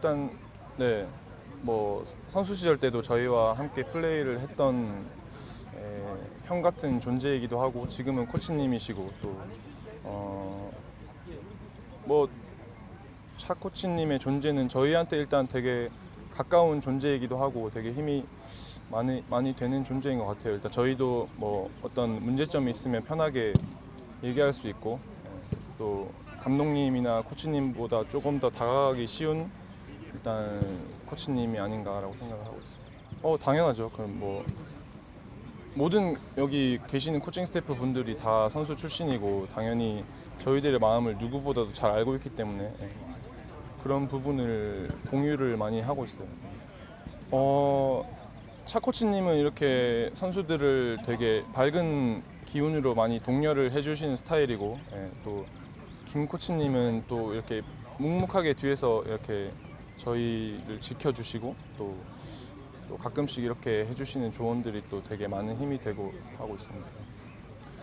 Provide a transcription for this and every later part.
일단 네. 뭐 선수 시절 때도 저희와 함께 플레이를 했던 에, 형 같은 존재이기도 하고 지금은 코치님이시고 어, 또어뭐차 코치님의 존재는 저희한테 일단 되게 가까운 존재이기도 하고 되게 힘이 많이 많이 되는 존재인 것 같아요. 일단 저희도 뭐 어떤 문제점이 있으면 편하게 얘기할 수 있고 예, 또 감독님이나 코치님보다 조금 더 다가가기 쉬운 일단 코치님이 아닌가라고 생각을 하고 있어요. 어 당연하죠. 그럼 뭐 모든 여기 계시는 코칭 스태프 분들이 다 선수 출신이고 당연히 저희들의 마음을 누구보다도 잘 알고 있기 때문에 예, 그런 부분을 공유를 많이 하고 있어요. 어, 차 코치님은 이렇게 선수들을 되게 밝은 기운으로 많이 독려를 해주시는 스타일이고 예, 또김 코치님은 또 이렇게 묵묵하게 뒤에서 이렇게 저희를 지켜주시고 또, 또 가끔씩 이렇게 해주시는 조언들이 또 되게 많은 힘이 되고 하고 있습니다.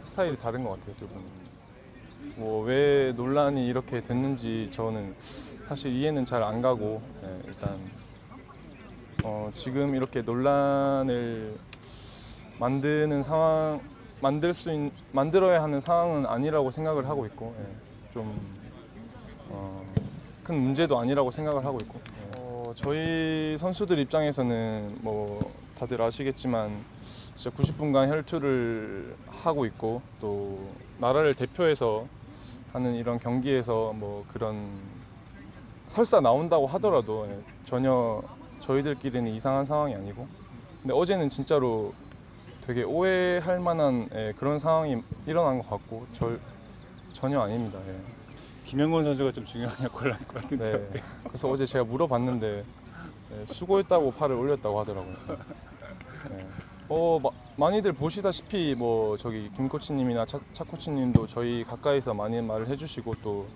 스타일이 다른 것 같아요, 두 분. 뭐왜 논란이 이렇게 됐는지 저는 사실 이해는 잘 안 가고 예, 일단 어, 지금 이렇게 논란을 만드는 상황 만들 수 있, 만들어야 하는 상황은 아니라고 생각을 하고 있고 예, 좀 어, 큰 문제도 아니라고 생각을 하고 있고 예. 어, 저희 선수들 입장에서는 뭐 다들 아시겠지만 진짜 90분간 혈투를 하고 있고 또 나라를 대표해서 하는 이런 경기에서 뭐 그런 설사 나온다고 하더라도 예, 전혀 저희들끼리는 이상한 상황이 아니고 근데 어제는 진짜로 되게 오해할 만한 예, 그런 상황이 일어난 것 같고 절 전혀 아닙니다. 예. 김영건 선수가 좀 중요한 역할을 할 것 같은데요. 네. 그래서 어제 제가 물어봤는데 네, 수고했다고 팔을 올렸다고 하더라고요. 네. 어 마- 많이들 보시다시피 뭐 저기 김 코치님이나 차, 차 코치님도 저희 가까이서 많이 말을 해주시고 또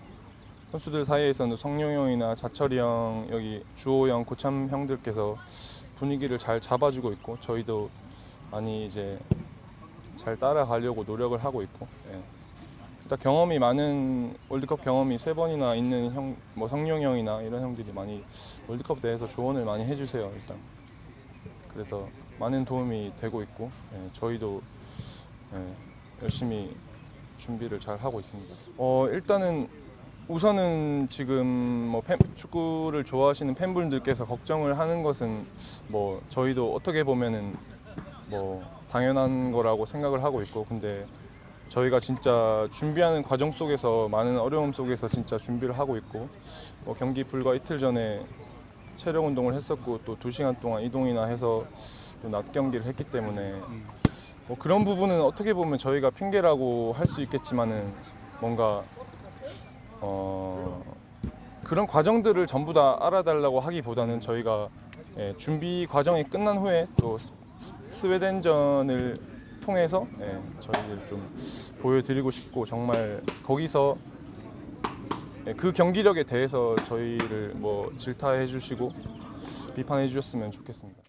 선수들 사이에서는 성룡 형이나 자철이 형 여기 주호 형 고참 형들께서 분위기를 잘 잡아주고 있고 저희도 많이 이제 잘 따라가려고 노력을 하고 있고 예. 일단 경험이 많은 월드컵 경험이 세 번이나 있는 형, 뭐 성룡 형이나 이런 형들이 많이 월드컵 대해서 조언을 많이 해주세요. 일단 그래서 많은 도움이 되고 있고 예, 저희도 예, 열심히 준비를 잘 하고 있습니다. 어 일단은 우선은 지금 뭐 팬- 축구를 좋아하시는 팬분들께서 걱정을 하는 것은 뭐 저희도 어떻게 보면은 뭐 당연한 거라고 생각을 하고 있고 근데 저희가 진짜 준비하는 과정 속에서 많은 어려움 속에서 진짜 준비를 하고 있고 뭐 경기 불과 이틀 전에 체력 운동을 했었고 또 두 시간 동안 이동이나 해서 또낮 경기를 했기 때문에 뭐 그런 부분은 어떻게 보면 저희가 핑계라고 할 수 있겠지만은 뭔가 어 그런 과정들을 전부 다 알아달라고 하기보다는 저희가 예, 준비 과정이 끝난 후에 또 스- 스- 스웨덴전을 통해서 예, 저희를 좀 보여드리고 싶고 정말 거기서 예, 그 경기력에 대해서 저희를 뭐 질타해 주시고 비판해 주셨으면 좋겠습니다.